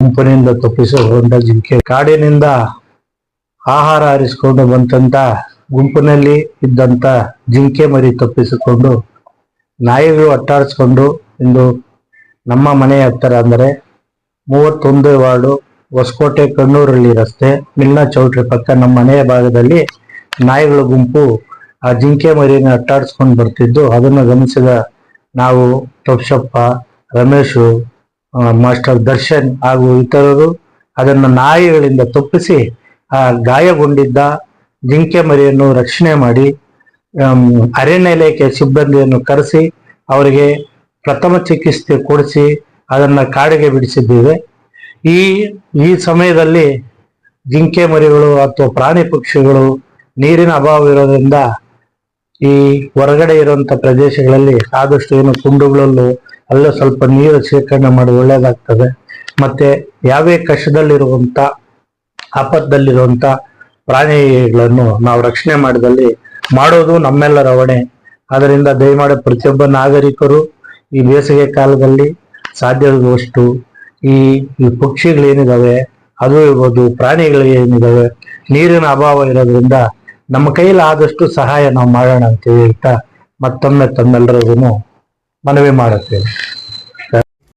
ಗುಂಪಿನಿಂದ ತಪ್ಪಿಸಿಕೊಂಡ ಜಿಂಕೆ. ಕಾಡಿನಿಂದ ಆಹಾರ ಹರಿಸಿಕೊಂಡು ಬಂತಂತ ಗುಂಪಿನಲ್ಲಿ ಇದ್ದಂತ ಜಿಂಕೆ ಮರಿ ತಪ್ಪಿಸಿಕೊಂಡು ನಾಯಿಗಳು ಅಟ್ಟಾಡಿಸ್ಕೊಂಡು ಇಂದು ನಮ್ಮ ಮನೆಯ ಹತ್ತಿರ ಅಂದರೆ ಮೂವತ್ತೊಂದು ವಾರ್ಡು ಹೊಸಕೋಟೆ ಕಣ್ಣೂರಲ್ಲಿ ರಸ್ತೆ, ಮಿಲ್ನಾ ಚೌಟ್ರಿ ಪಕ್ಕ ನಮ್ಮ ಮನೆಯ ಭಾಗದಲ್ಲಿ ನಾಯಿಗಳ ಗುಂಪು ಆ ಜಿಂಕೆ ಮರಿನ ಅಟ್ಟಾಡಿಸ್ಕೊಂಡು ಬರ್ತಿದ್ದು. ಅದನ್ನು ಗಮನಿಸಿದ ನಾವು ತಪ್ಷಪ್ಪ ರಮೇಶು ಮಾಸ್ಟರ್ ದರ್ಶನ್ ಹಾಗೂ ಇತರರು ಅದನ್ನು ನಾಯಿಗಳಿಂದ ತಪ್ಪಿಸಿ, ಆ, ಗಾಯಗೊಂಡಿದ್ದ ಜಿಂಕೆ ಮರಿಯನ್ನು ರಕ್ಷಣೆ ಮಾಡಿ ಅರಣ್ಯ ಇಲಾಖೆ ಸಿಬ್ಬಂದಿಯನ್ನು ಕರೆಸಿ, ಅವರಿಗೆ ಪ್ರಥಮ ಚಿಕಿತ್ಸೆ ಕೊಡಿಸಿ ಅದನ್ನು ಕಾಡಿಗೆ ಬಿಡಿಸಿದ್ದೇವೆ. ಈ ಈ ಸಮಯದಲ್ಲಿ ಜಿಂಕೆ ಮರಿಗಳು ಅಥವಾ ಪ್ರಾಣಿ ಪಕ್ಷಿಗಳು ನೀರಿನ ಅಭಾವ ಇರೋದ್ರಿಂದ ಈ ಹೊರಗಡೆ ಇರುವಂತ ಪ್ರದೇಶಗಳಲ್ಲಿ ಆದಷ್ಟು ಏನು ಕುಂಡುಗಳಲ್ಲೂ ಅಲ್ಲೂ ಸ್ವಲ್ಪ ನೀರು ಶೇಖರಣೆ ಮಾಡಿ ಒಳ್ಳೇದಾಗ್ತದೆ. ಮತ್ತೆ ಯಾವೇ ಕಷ್ಟದಲ್ಲಿರುವಂತ ಆಪತ್ತದಲ್ಲಿರುವಂತ ಪ್ರಾಣಿಗಳನ್ನು ನಾವು ರಕ್ಷಣೆ ಮಾಡಿದಲ್ಲಿ ಮಾಡೋದು ನಮ್ಮೆಲ್ಲರ ಹೊಣೆ ಅದರಿಂದ ದಯಮಾಡಿ ಪ್ರತಿಯೊಬ್ಬ ನಾಗರಿಕರು ಈ ಬೇಸಿಗೆ ಕಾಲದಲ್ಲಿ ಸಾಧ್ಯವಾಗುವಷ್ಟು ಈ ಪಕ್ಷಿಗಳೇನಿದಾವೆ, ಅದು ಇರ್ಬೋದು ಪ್ರಾಣಿಗಳಿಗೆ ಏನಿದಾವೆ ನೀರಿನ ಅಭಾವ ಇರೋದ್ರಿಂದ ನಮ್ಮ ಕೈಲಾದಷ್ಟು ಸಹಾಯ ನಾವು ಮಾಡೋಣ ಅಂತ ಹೇಳ್ತಾ ಮತ್ತೊಮ್ಮೆ ತಮ್ಮೆಲ್ಲರಿಗೂ ಮನವಿ ಮಾಡುತ್ತೇವೆ